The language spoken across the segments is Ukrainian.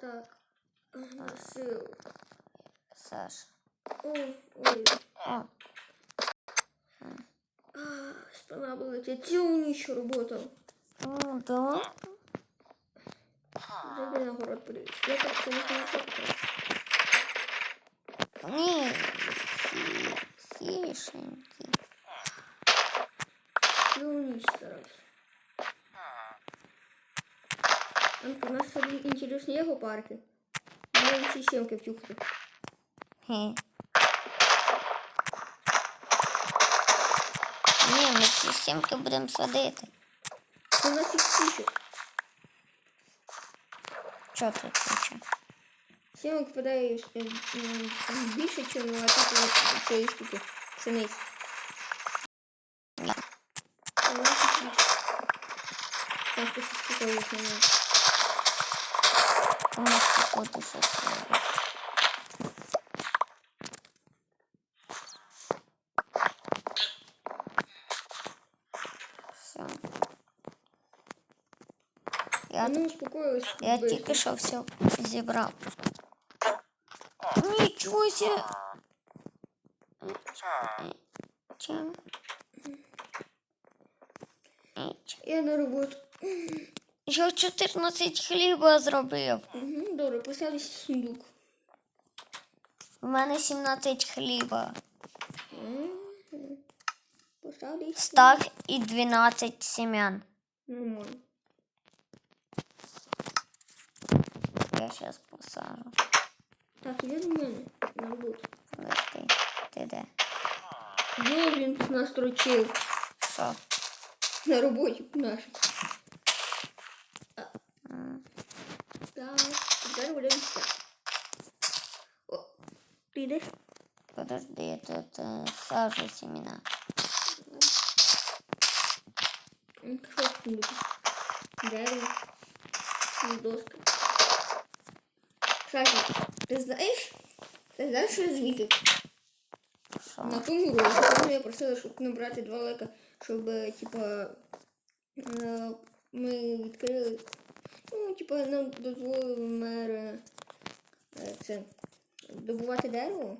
Так. Сил. Саша. Ой, ой. О, А, спина болить. Я цілу ніч работав. ну да. Зайди на город подивись. Я так конечно не шукаю. Ні, хі- хішенькі. Цілу ніч Анка, у нас собі інтересні його парки. Ми всі сімки втюхли. Хе. Ні, ми ці сімки будемо садити. У нас їх куча. Чого тут куча? Сімок впадає е, м, там більше, ніж на типу цієї штуки. Пшениці. Ні. А у нас їх більше. Мене. У нас походу щось робить. Все. Я, Ну, успокоилась. я быстро. тільки що все зібрав. Нічого себе. Чим? Ніч. Я на роботу. Я 14 хліба зробив. Добре, сундук. У мене 17 хліба. Стак і 12 семян. Нормально. Я зараз посажу. Так, іди до мене на роботу. Подожди, ти де? Є він нас строчив Що? на роботі нашій. М, Так, тепер будемо так. О, ти? Подожди, я тут е, сажу семена. Дерево. І доска. Кстати, ти знаєш? Ти знаєш, що я? На Що? тому я просила, щоб набрати два лека, щоб, е, типа, е, ми відкрили. Ну, типа, нам дозволив мер е, е, це добувати дерево,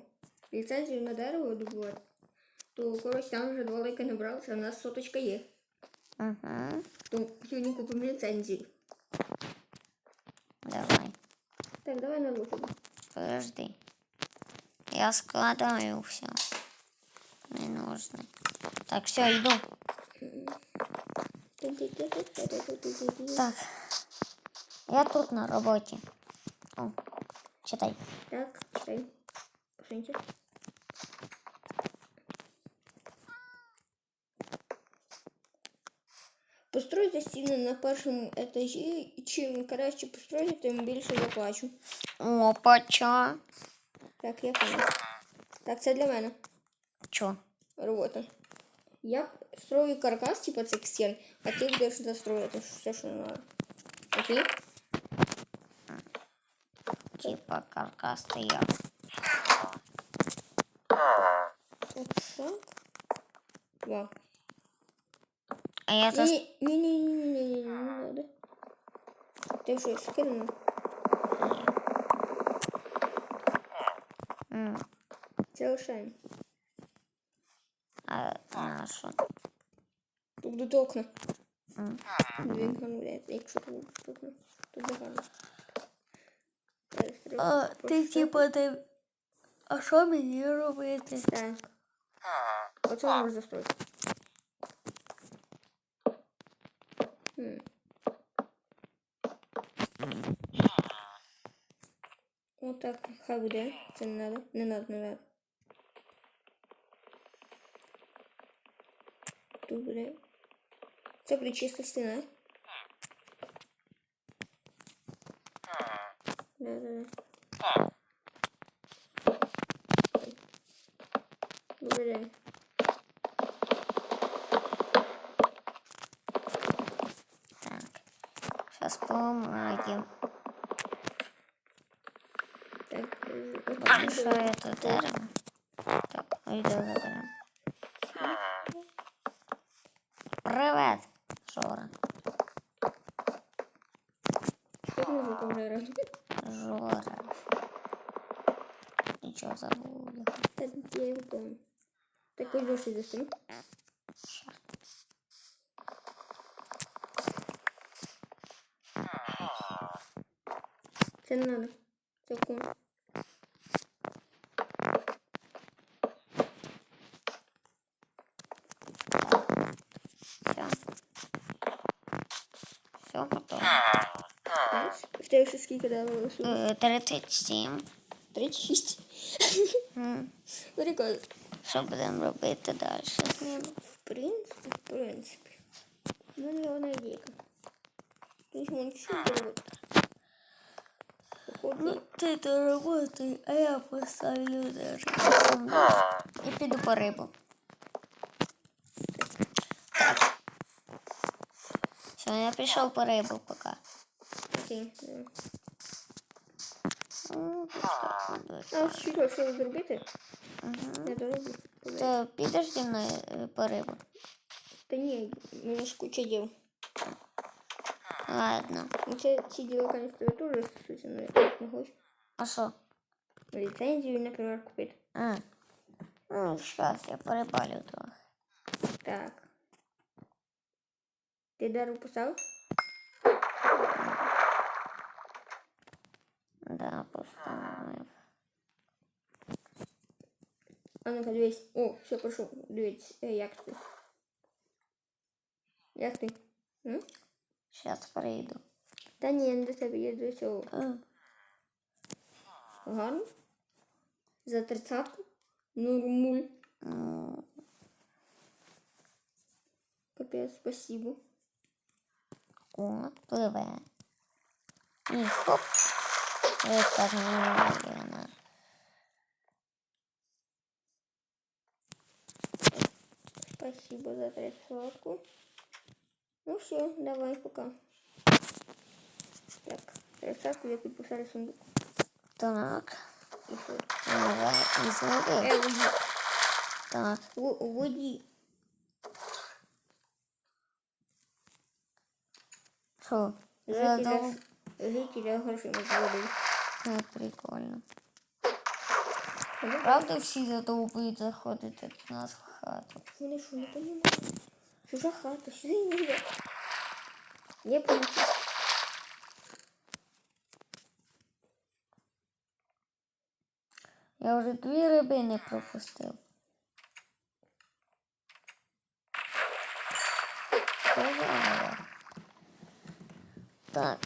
ліцензію на дерево добувати. То коротше там вже два лека набралося, а у нас соточка є. Угу. То сьогодні купимо ліцензію. Давай. Так, давай на роботу. Подожди. Я складаю все. Не нужно. Так, все, йду. Так. Я тут на роботі. О, читай. Так, читай. Пошли. Постройте стіни на першому етажі, і чим краще постройте, тим більше заплачу. Опача. Так, я понял. Так, це для мене Чо? робота. Я строю каркас, типа цих стін, а ти будеш застроїти все, що треба. Окей? Типа каркас ти я. Так, так. А я ні, ні, не надо. Ти вже скинув? М, А що? Тут будуть окна. М. Дві вікна, блядь, якщо тут. Тут загально. Зараз треба А, ти поставити. типа ти... А що мені робити? Так. Оце можеш застроїти. Хм. Отак, хай буде. Це не надо. Не надо, не надо. Тут буде. Це буде чиста стіна. Добрий день. Так. Сейчас поламаємо. Так, е, от Потому сюди. що это дерево. Так, йду заберемо. Привет, Жора. Що ти музику вже робиш? Жора. Нічого забув. Та я його помню. Так ось дощі засунь. Це не надо. Це кун. Все. Все готово. В тебе ще скільки дало Е, 37. 36. Прикольно. Що будемо робити далі з ним? В принципі, в принципі. У мене є одна ідейка. Тут. Походу, ти доработай, а я поставлю зараз. І піду по рибу. Все, я пішов по рибу поки. Ну. А що, що зробити? Мгм. Я дороблю. То підеш зі мною е, по рибу? Та ні, у мене ж куча діл. Ладно. Ну, Це ці діла, конечно, теж стосуються, але я не хочу. А що? Ліцензію, наприклад, купити. А. Ну, щас я порибалю трохи. Так. Ти дерево поставив? Да, поставив. А ну-ка, дивись. О, все, прошу. Дивіться, е, як ти? Як ти? М? Щас прийду. Та ні, не до тебе, я до цього. А. Гарно? За тридцатку? Нормуль. Ну, Капець, спасибо. о, пливе. І хоп. Рибка змінена. Спасибо за тридцатку. Ну все, давай, пока. Так, тридцатку я підписали сундук. Так. Все. І зловив. Е, воді. Так. Воді. Що? Жителя, Задов... жителя грошима зводили. Так, прикольно. Правда всі задовбують заходити до нас в хату? Вони що, не розуміють? Чужа хата, сюди не йде. Я помічу. Я вже дві рибини пропустив. Що за риба? Так.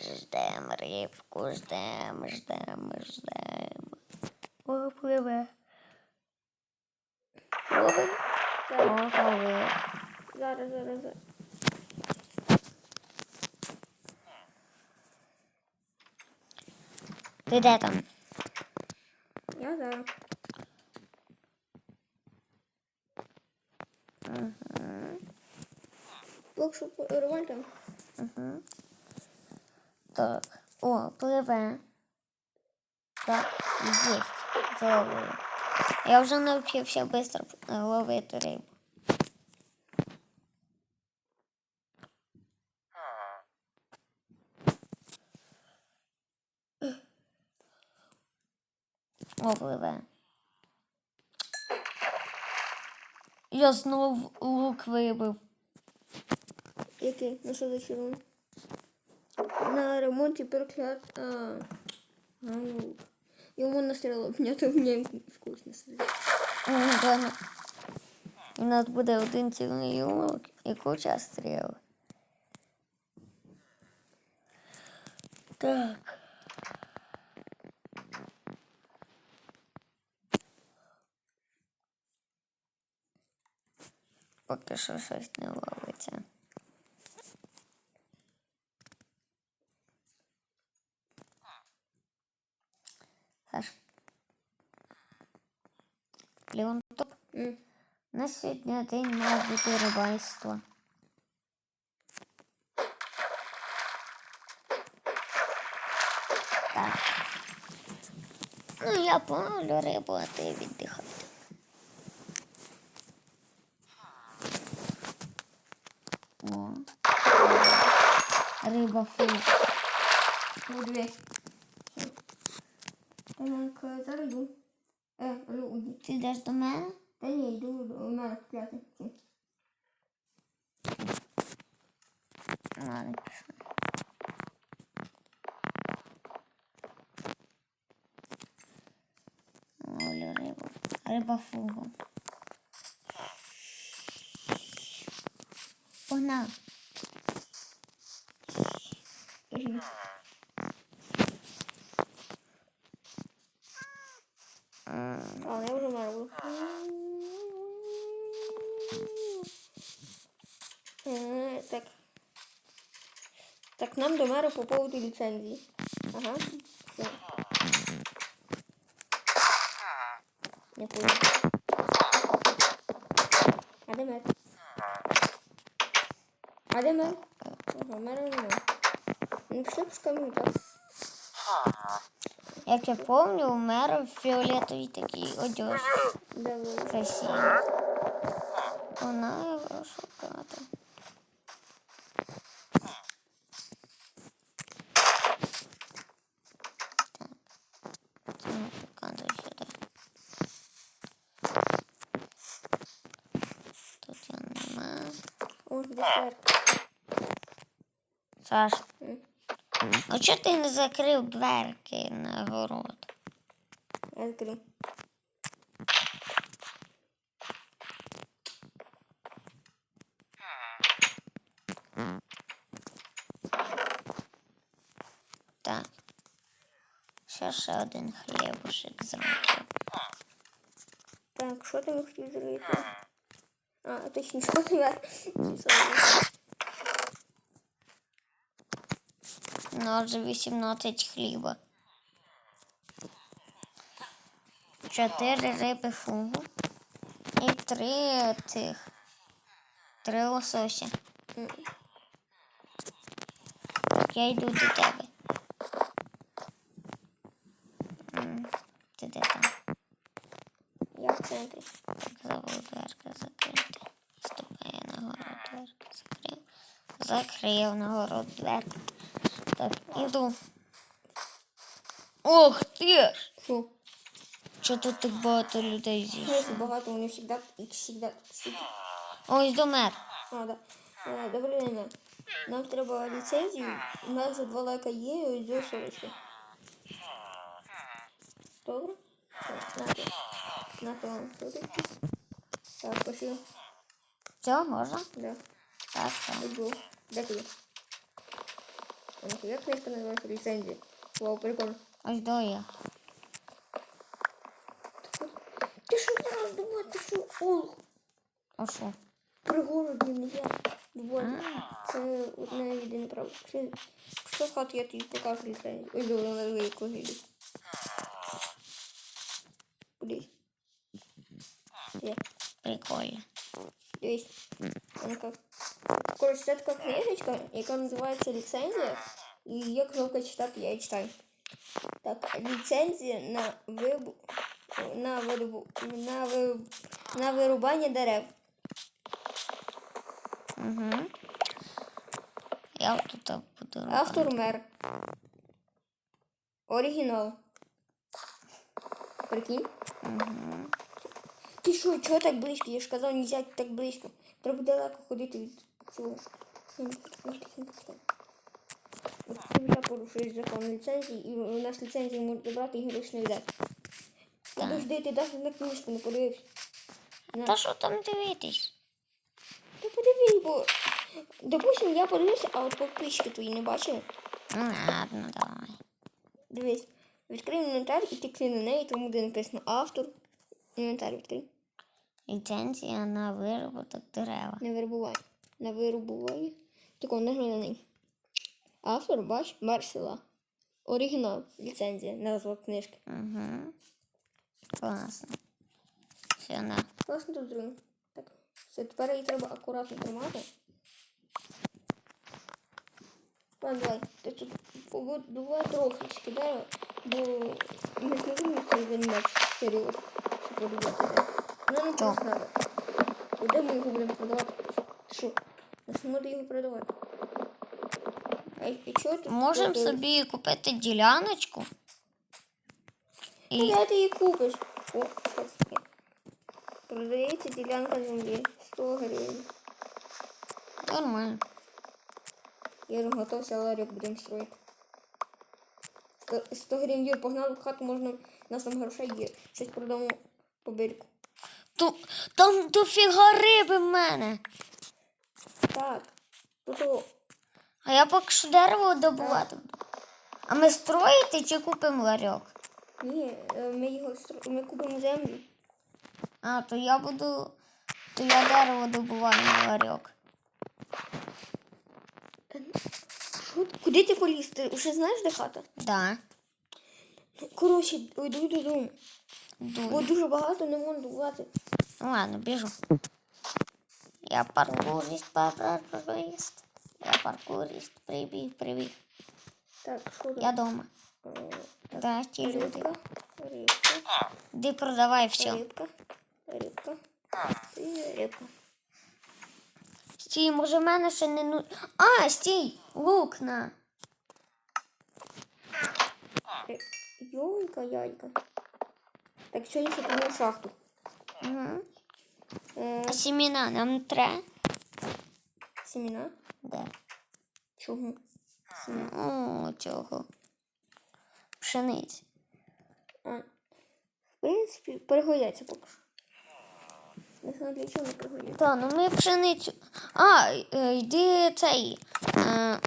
Ждем рибку, ждем, ждем, ждем. Пливе. Ловим? Так, О, зараз, зараз, зараз. Ти де там? Я зараз. Блок, що рваль там. Угу. Так. О, пливе. Так, є. Зловив. Я вже навчився швидко ловити рибу. О, пливе. Я знов лук вибив. Який? На що за червоний? На ремонті переклад. А, ну. Йому настріло обняти, в мене вкусно сидить. М, да, У нас буде один цілий лук і куча стріл. Так. Поки що щось не ловиться. Леонтоп. М. На сьогодні день мав бути рибальство. Так. Ну, я половлю рибу, а ти віддихай. О. Риба фу. Ну, дві. Все. Ти йдеш до мене? Та ні, йду до мене купляти. Ці. Ладно, пішли. Ловлю рибу. Риба фугу. Погнали. Кажи. А, я вже маю. Е, Так. Так, нам до мера по поводу ліцензії. Ага. Все. Не понял. А де мер? А де мер? Ага, мера немає. Ну, пішли пішками, так? Як я пам'ятаю, у мера фіолетовий такий одяг красивий. Вона його шукати. Нема. Саш, а чого ти не закрив дверки на город? Я відкрив. Так. Ще ще один хлібушек зробив. Так, що ти хотів зробити? А, точно, що ти мер? Ну, вже 18 хліба. Чотири риби фугу. І три цих. Три лосося. Я йду до тебе. Ти де там? Я в центрі. Забув дверка закрити. Ступає на город дверка закрив. Закрив на город дверку. Так, іду. Ох ти ж! Що? Тут так багато людей зійшло? Багато, вони завжди, завжди. Ось домер. А, да. Е, Добрий день. Нам треба ліцензію. У нас вже два лайка є, і ось дві сорочки. Добре? Так, нате. Нате вам сорочки. Так, спасибо. Цього можна? Да. Так, все. Иду. Де ти? А Як книжка називається ліцензія? Вау, прикольно. Ось до я. Ти що зараз думав, що? А що? При городі нельзя. Вот. Це одне єдине право. В хату, я тобі покажу ліцензію. Ой, на велику гілю. Кудись. Є. Прикольно. Дивись. Вона як. Коротше, це така книжечка, яка називається ліцензія. І є кнопка читати, я її читаю. Так, ліцензія на вибу... на вирубу... на, ви... на вирубання дерев. Угу. Я тут буду. Автор мер. Оригінал. Прикинь? Угу. Ти що, чого так близько? Я ж казав, нельзя так близько. Треба далеко ходити від цього. Вже порушуєш закон ліцензії, і у нас ліцензію можуть забрати і гроші не віддати. Подожди, ти навіть на книжку не подивився. На. Та що там дивитись? Та подивись, бо... Допустим, я подивився, а от підписчики твої не бачили. Ну ладно, давай. Дивись, відкрий інвентар і тикни на неї, тому де написано автор. Інвентар відкрий. Ліцензія на вироботок дерева. На вирубування. На вирубування. Тако нажми на неї. Автор, бач, мер села. Оригінал, ліцензія, назва книжки. Угу. Класно. Все, на. Класно тут зробив. Так. Все, тепер її треба акуратно тримати. Ладно, давай. Ти тут побудувай трохи дерева, бо не будемо цим займатися серйозно, щоб подобати дерева. Нам не просто. Куди ми його будемо продавати? Що? Нас не буде його продавати. А і чого ти? Можемо собі купити діляночку. І де ти її купиш? О, що це таке? Продається ділянка землі. 100 гривень. нормально. Я вже готовся ларьок будемо строїти. 100, 100 гривень є, погнали в хату, можна, у нас там грошей є. Щось продамо по берегу. Ту, там дофіга риби в мене. Так. Тут о, А я поки що дерево добувати буду. А ми строїти чи купимо ларьок? Ні, е, ми його ми купимо землю. А, то я буду. То я дерево добуваю на ларьок. Куди ти поліз? Ти вже знаєш, де хата? Да. Ну, Коротше, йду додому. Бо Дуже. дуже багато не можна добувати. Ну ладно, біжу. Я паркурист, паркурист. Я паркурист. Прибіг, прибіг. Так, що? Я дома. Е, так, Да, ті люди. Рибка, Де продавай все. рибка, рибка і рибка. Стій, може в мене ще не ну. А, стій! Лук на. Ри- Йойка, яйка. Так, сьогодні ще підемо шахту. Угу. Е, А сіміна нам треба? семена? Де? Чого? Семена. О, цього. Пшениці. А, в принципі, перегояться поки що. Не знаю, для чого не перегояться. Та, ну ми пшеницю. А, е, йди цей. Е,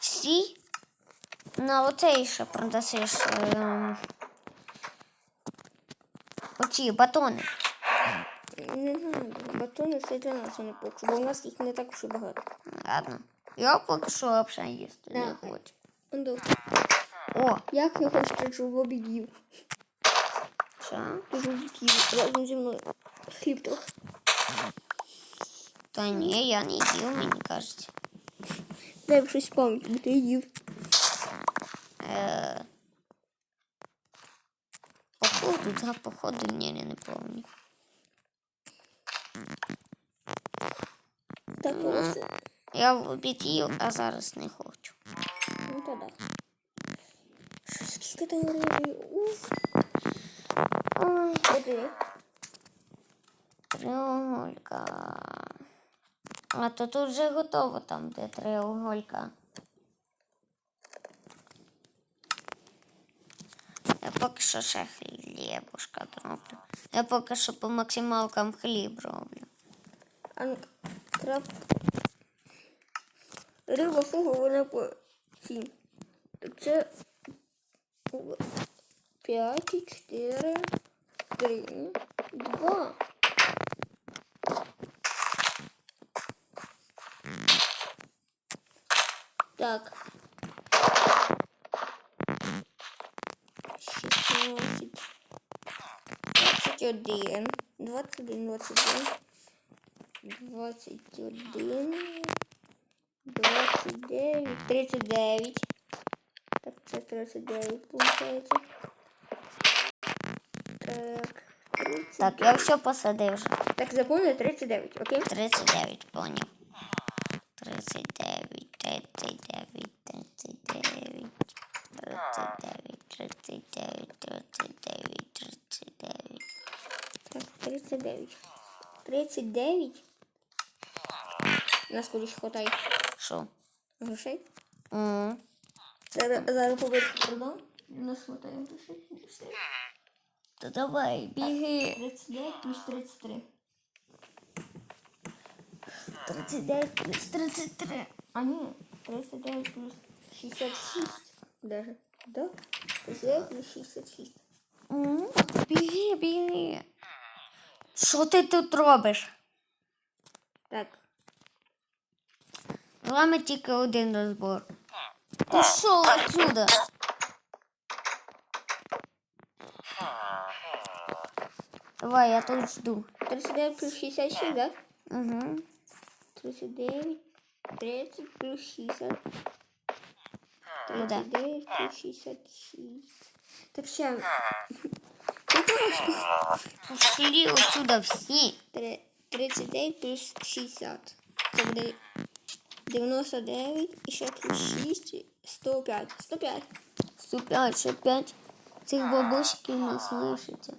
стій. На оцей ще продасиш. Е, оці батони. Не знаю, батони це для нас не поки бо у нас їх не так уж і багато. Ладно. Я поки що взагалі їсти не хочу. Анду, О, як не хочеш, щоб обідів? що? Ти ж обідів разом зі мною. Хліб трохи. Та ні, я не їв, мені кажеться. Дай щось пам'ять, бо ти їв. Е, походу, да, походу, ні, я не пам'ятаю. Так, ось. Я в обід їв, а зараз не хочу. Ну то да. Що, скільки там? Уф. Треуголька. А то тут вже готово там, де треуголька. Я поки що ще хлібушка роблю. Я поки що по максималкам хліб роблю. А краб. Риба фуга, вона по. Так це пять, четыре, три, два. Так. Шестнадцать. Двадцать один. Двадцать один, двадцать один. Двадцать один. Двадцать девять. Тридцать девять. Це 39 виходить. Так, 30. Так, я все посадив вже. Так, запомни 39, окей? 39, поняв. 39, 39, 39, 39, 39, 39, 39. Так, 39. 39. У нас кудись хватає Що? грошей. М, Зараз, зараз побачимо продам. У нас хватає грошей. То давай, біги. 39 плюс 33. 39 плюс 33. А ні, 39 плюс 66 даже. Да? 39 плюс 66. М, Біги, біги. Що ти тут робиш? Так. Ламе тільки один розбор. Пішов отсюда. Давай, я тут жду. 39 плюс 66, да? Угу. 39, 30 плюс 60. Ну да. 39 плюс 66. Так трошки. Пошли отсюда. Три- 39 плюс 60. Це буде 99 і ще плюс 6, 105. 105. 105, ще 5 цих бабусиків у нас лишиться.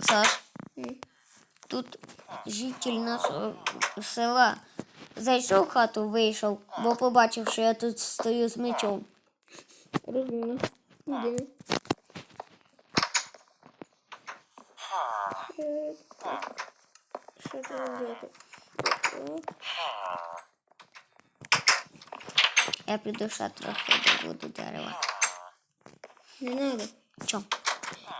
Саш, тут житель нашого села зайшов в хату, вийшов, бо побачив, що я тут стою з мечом. Розумно. Іди. Що зробити? Так. Я піду ще трохи добуду дерева. Не треба. Чо?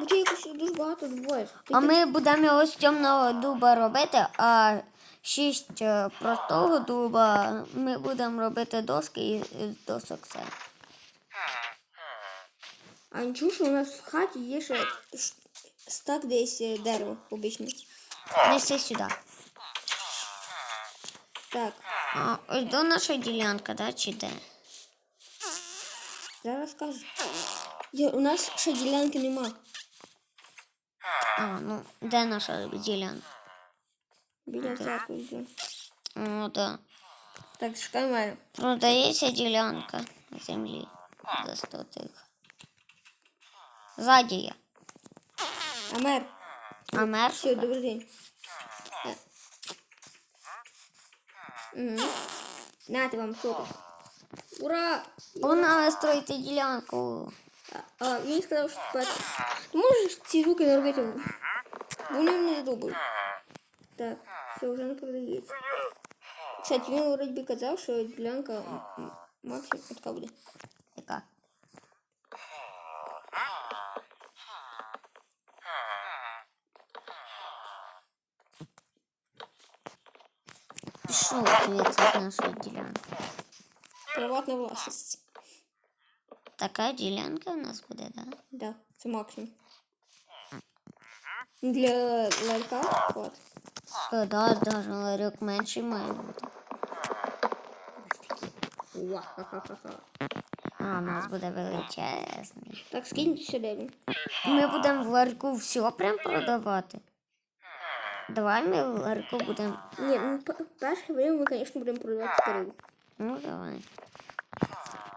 Бо якось дуже багато добуваєш. А ми будемо його з темного дуба робити, а шість е, простого дуба ми будемо робити доски і з досок це. А нічого, що у нас в хаті є ще стак десь е, дерева обичне. Неси сюди. Так, А, ось до наша ділянка, да, чи де? зараз скажу. Є, у нас ще ділянки нема. А, ну, де наша ділянка? Біля церкви йде. Ну, да. Так, чекай мене. Продається ділянка на землі за 100 тих. Ззаді є. Амер, А мер? все, добрий день. Угу. Нате вам соток. Ура! Вона строїти ділянку. А, а він сказав, що спати. Ти можеш ці звуки не робити? Бо Вони мене задовбують. Так, все, вже не продається. Кстати, він вроді казав, що ділянка максимум така буде. Яка? Що це з нашої ділянки? Приватна власність. Така ділянка в нас буде, так? Да? Да, це максимум. Для ларька хват. Е, Да, даже ларьок менший має бути. А у нас буде величезний. Так, скиньте сюди. Ми будемо в ларьку все прям продавати. Давай ми в ларьку будемо. Ні, ну перше время ми, звісно, будемо продавати переву. Ну давай.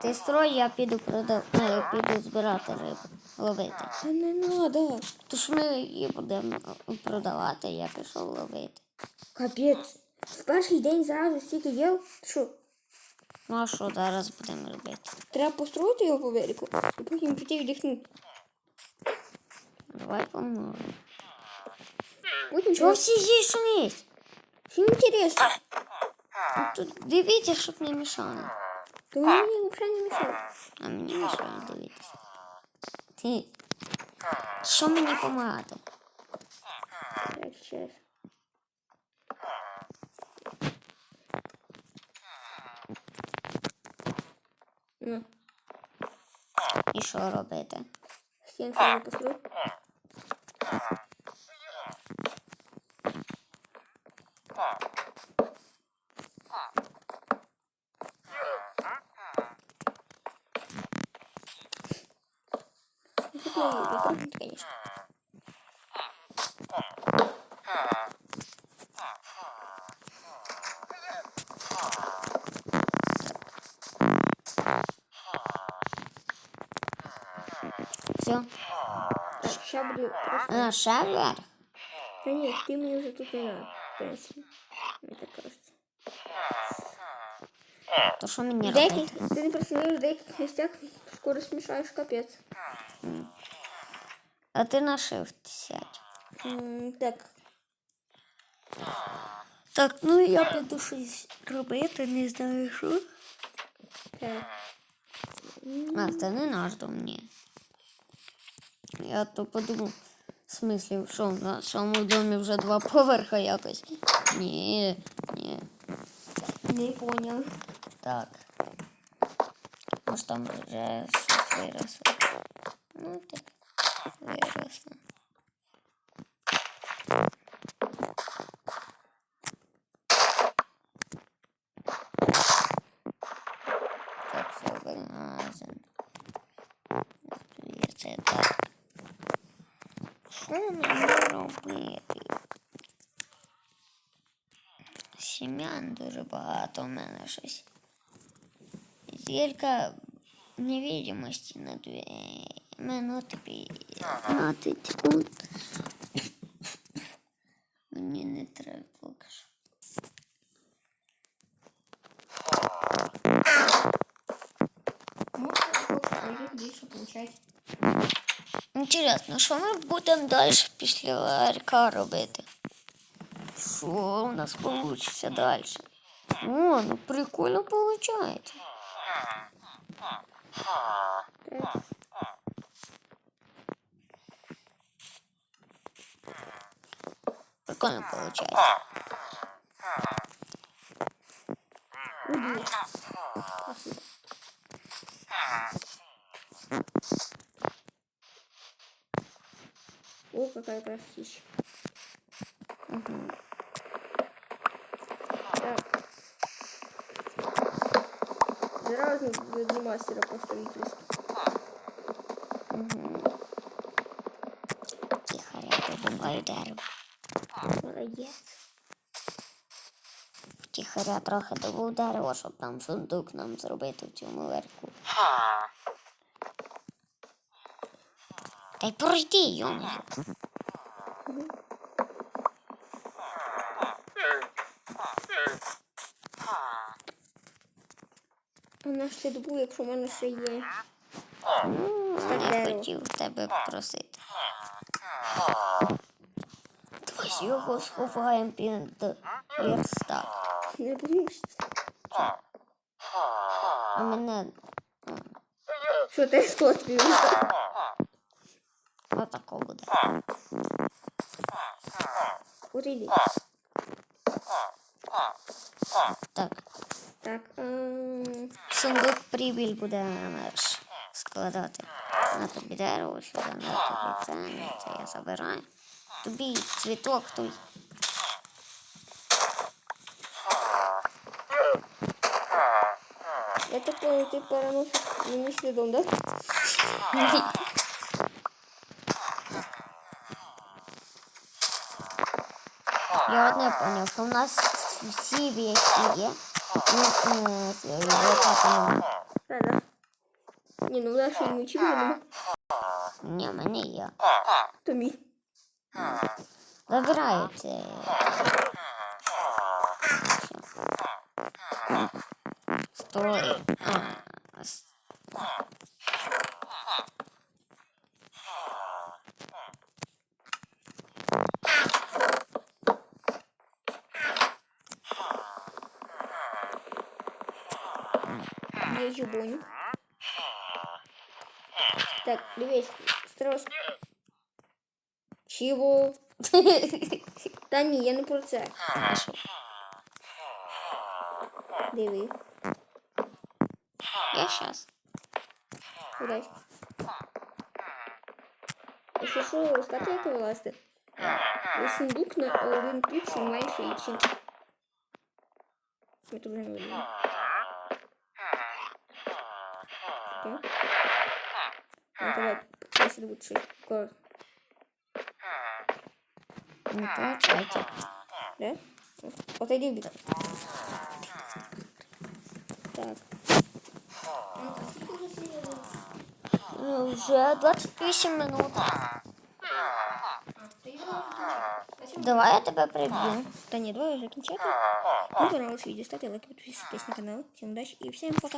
Ти строй, я піду продав... ну, я піду збирати рибу, ловити. Та не надо. Тож ми її будемо продавати, я пішов ловити. Капець. В перший день зразу стільки діл. Що, Ну а що зараз будемо робити? треба построїти його по велику, і потім піти віддихнути. Давай поможемо. Чого треба... всі зійшлись? Всім інтересно. Тут дивіться, щоб не мішали. То мені взагалі не мішає. А мені мішає дивитися. Ти. Що мені допомагати? Так, щас. Ну, І що робити? стінку не видно, конечно. Все. Буду. А, ще Да нет, ты мне уже тут не надо, в принципе. Мне так кажется. То що мені робити? деяких, ти не представляєш, в деяких місцях скоро смішаєш капець. А ти на shift сядь. М, Так, Так, ну я піду щось робити, не знаю що. так. А, це не наш дом, ні. Я то подумав, в смислі, що в нашому домі вже два поверха якось. Ні, ні. Не понял. Так. Може там вже щось виросло. Ну так, виросло. що мені робити? Сім'ян дуже багато у мене щось. Зірка невидимості на дві минути 15. Інтересно, що ми будемо далі після РК робити? Що у нас вийде далі? О, ну прикольно виходить. Прикольно. Уйди. Спасибо. О, какая красивая. Так. Зразу до мастера по строительству. Тихо, я добуваю дерево. Молодец. Втіхаря трохи добув дерево, щоб там сундук нам зробити в цьому верху. Та й пройди, йому. А наш ти добув, якщо в мене ще є. Я хотів тебе попросити. Давай його сховаємо під верстак. Не боюсь. А мене Що ти скот? Отако буде. От. Так. Так. ем, Сундук прибіль буде мерш складати. На тобі дерево сюди, на тобі це, це я забираю. Тобі цвіток той. Я так понял, ти переносиш мені слідом, да? Я одне поняв, що в нас всі вещи є. Ну, е, з- яка там- Да, да. Ні, ну в нашій мечі нема. Ні, в мене є. То мій. Стой. А, с- Є жубонь. Так, дивись, страус. Чого? Та ні, я не про це. Що? Диви. Я щас. Удачі. Якщо що, стати як вилазити. Є сундук на один піксель менше, ніж... Ми тут вже не видно. Окей. Ну, давай, если щось коротко. Не получайте. Да? Отойди в бік. Так. Е, Вже 28 минут. Давай я тебе приб'ю. Та ні, давай вже кінчати. Кому понравилось відео, ставте лайки, підписуйтесь на канал. Всім удачі і всім пока.